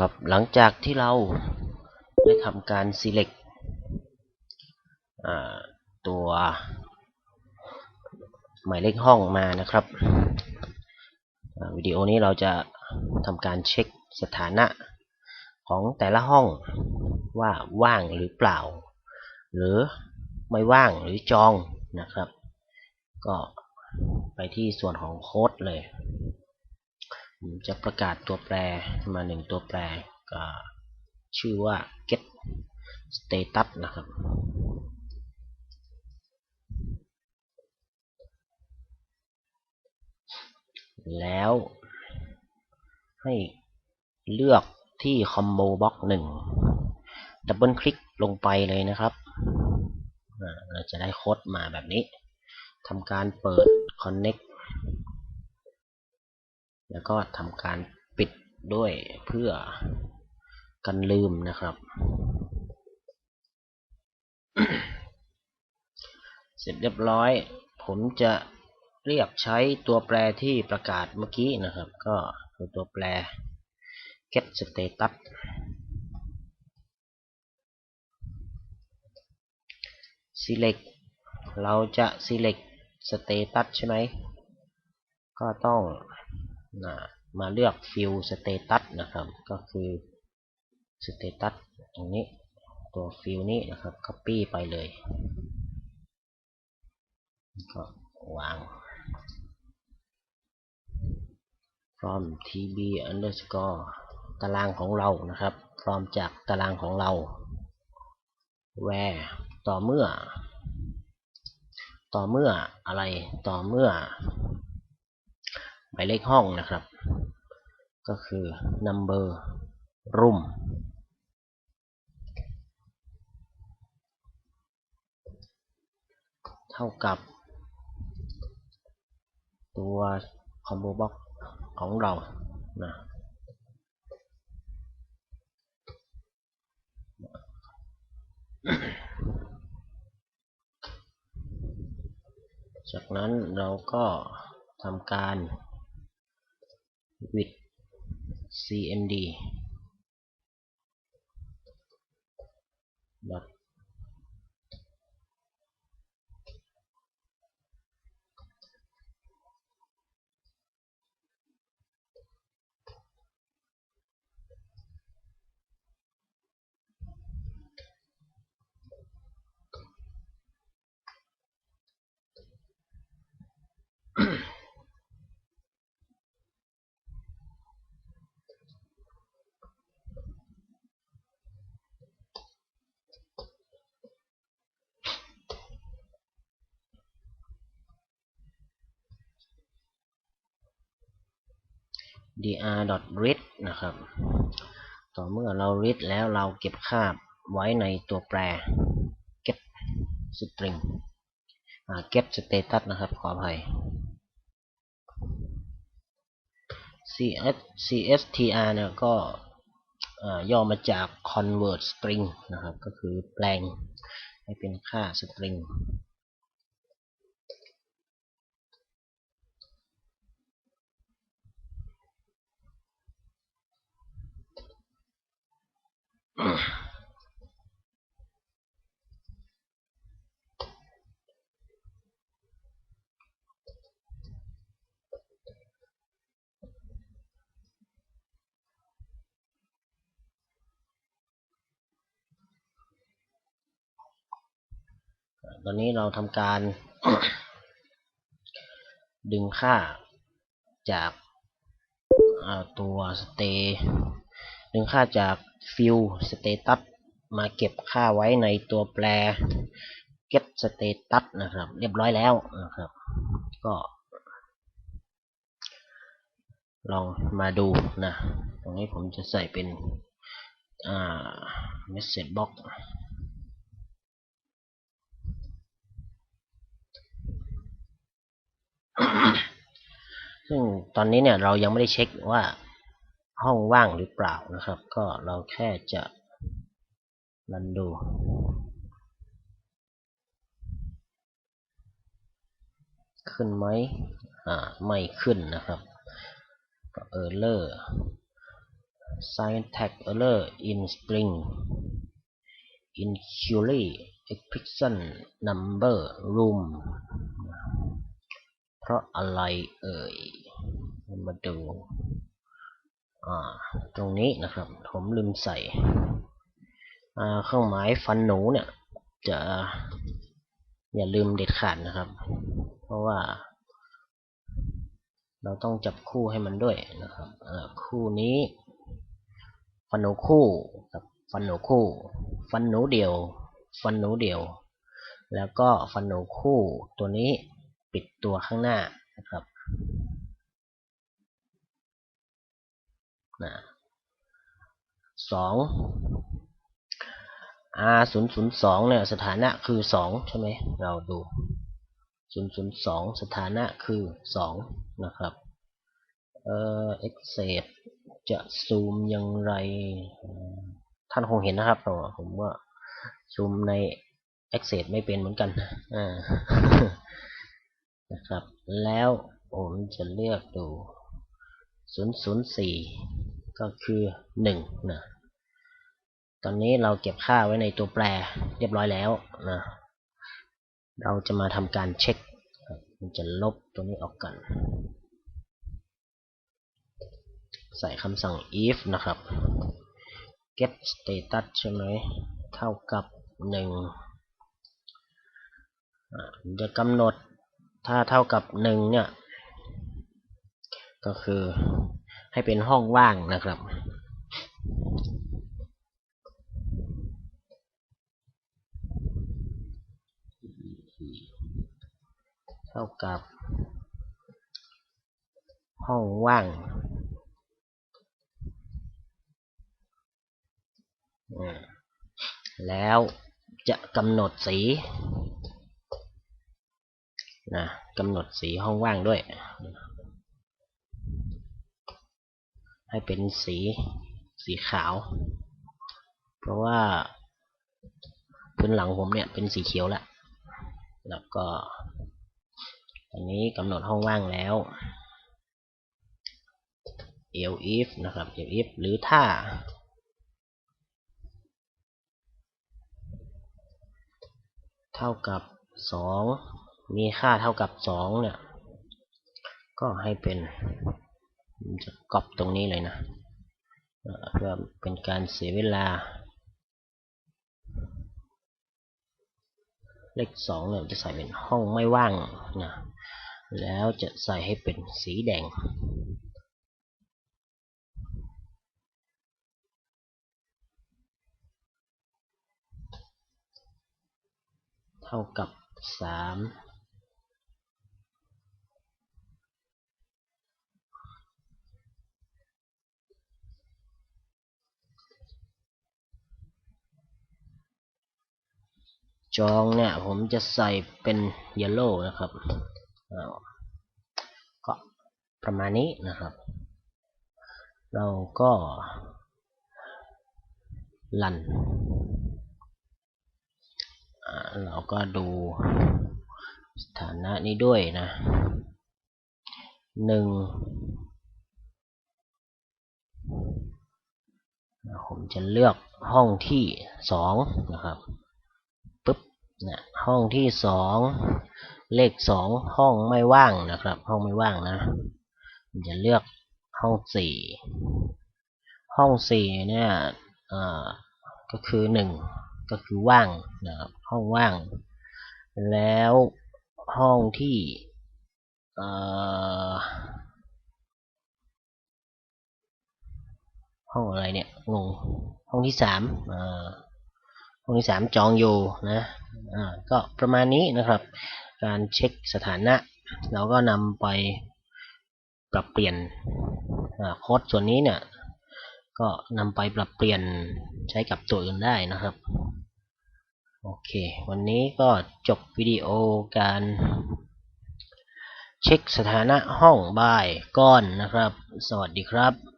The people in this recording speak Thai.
ครับหลังจากที่เราได้ทำการ select ตัวหมายเลขห้องมานะครับวิดีโอนี้เราจะทำการเช็คสถานะของแต่ละห้องว่าว่างหรือเปล่า หรือไม่ว่างหรือจองนะครับ ก็ไปที่ส่วนของโค้ดเลย จะประกาศตัวแปรมาหนึ่งตัวแปรก็ชื่อว่า get status นะครับ แล้วให้เลือกที่ combo box 1ดับเบิลคลิกลงไปเลยนะครับ เราจะได้โค้ดมาแบบนี้ทำการเปิด connect แล้วก็ทำการปิดด้วยเพื่อกันลืมนะครับ เสร็จเรียบร้อย ผมจะเรียกใช้ตัวแปรที่ประกาศเมื่อกี้นะครับ ก็คือตัวแปร get status select เราจะ select status ใช่ไหม ก็ต้อง นะมาเลือก fill status นะครับ ก็คือ status ตรงนี้ตัว fill นี้นะครับ copy ไปเลยก็วาง from tb underscore ตารางของเรานะครับ from จากตารางของเรา where ต่อเมื่อ ต่อเมื่ออะไรต่อเมื่อ หมายเลขห้องนะครับ ก็คือ number room เท่ากับ ตัว combo box ของเรานะจากนั้นเราก็ทำการ with cmd dot dr.read นะครับ ต่อเมื่อเรา read แล้วเราเก็บค่าไว้ในตัวแปร get string get status นะครับ ขออภัย cs cstr เนี่ยก็ย่อมาจาก convert string นะครับ ก็คือแปลงให้เป็นค่า string ตอนนี้เราทำการดึงค่าจากตัว stay ดึงค่าจาก fill status มาเก็บค่าไว้ในตัวแปร get status นะครับ เรียบร้อยแล้วนะครับ ก็ ลองมาดูนะ ตรงนี้ผมจะใส่เป็น message box ซึ่งตอนนี้เนี่ยเรายังไม่ได้เช็คว่าห้องว่างหรือเปล่านะครับ ก็เราแค่จะรันดูขึ้นไหมอ่า ไม่ขึ้นนะครับก็เออร์เลอร์ syntax error in string inquiry expression number room เพราะอะไรเอ่ยมาดูตรงนี้นะครับ ผมลืมใส่เครื่องหมายฟันหนูเนี่ยจะอย่าลืมเด็ดขาดนะครับ เพราะว่า เราต้องจับคู่ให้มันด้วยนะครับคู่นี้ ฟันหนูคู่กับฟันหนูคู่ ฟันหนูเดียว ฟันหนูเดียว แล้วก็ฟันหนูคู่ตัวนี้ ปิดตัวข้างหน้านะครับนะสอง R ศูนย์ศูนย์สองเนี่ยสถานะคือสองใช่ไหมเราดูศูนย์ศูนย์สองสถานะคือสองนะครับ เอ่อ exit จะซูมอย่างไร ท่านคงเห็นนะครับแต่ว่าผมว่าซูมใน Access ไม่เป็นเหมือนกันอ่า นะครับ แล้วผมจะเลือกดู 004 ก็คือ 1 นะ ตอนนี้เราเก็บค่าไว้ในตัวแปรเรียบร้อยแล้วนะ เราจะมาทำการเช็คมันจะลบตัวนี้ออกกันใส่คำสั่ง if นะครับ get status ใช่ไหมเท่ากับ 1 จะกำหนด ถ้าเท่ากับหนึ่งเนี่ย ก็คือให้เป็นห้องว่างนะครับ เท่ากับ ห้องว่างแล้วจะกำหนดสี นะกำหนดสีห้องว่างด้วย ให้เป็นสีสีขาว เพราะว่าพื้นหลังผมเนี่ยเป็นสีเขียวแล้วแล้วก็อันนี้กำหนดห้องว่างแล้ว elif นะครับ elif หรือถ้า เท่ากับสอง มีค่าเท่ากับสองเนี่ย ก็ให้เป็นจะกรอบตรงนี้เลยนะ เพื่อเป็นการเสียเวลา เลขสองเนี่ยจะใส่เป็นห้องไม่ว่างนะ แล้วจะใส่ให้เป็นสีแดงเท่ากับ 3 จองเนี่ยผมจะใส่เป็นเยลโล่นะครับก็ประมาณนี้นะครับ เราก็ลันเราก็ดูสถานะนี้ด้วยนะหนึ่งผมจะเลือกห้องที่สองนะครับปุ๊บ นะห้องที่สองเลขสองห้องไม่ว่างนะครับ ห้องไม่ว่างนะจะเลือกห้องสี่ห้องสี่เนี่ยก็คือหนึ่งก็คือว่างนะครับห้องว่าง แล้วห้องที่ห้องอะไรเนี่ยงงห้องที่สาม ห้องที่สามจองอยู่นะก็ประมาณนี้นะครับ การเช็คสถานะ เราก็นำไปปรับเปลี่ยนโค้ดส่วนนี้เนี่ยก็นำไปปรับเปลี่ยนใช้กับตัวอื่นได้นะครับโอเค วันนี้ก็จบวิดีโอการเช็คสถานะห้องบายก้อนนะครับ สวัสดีครับ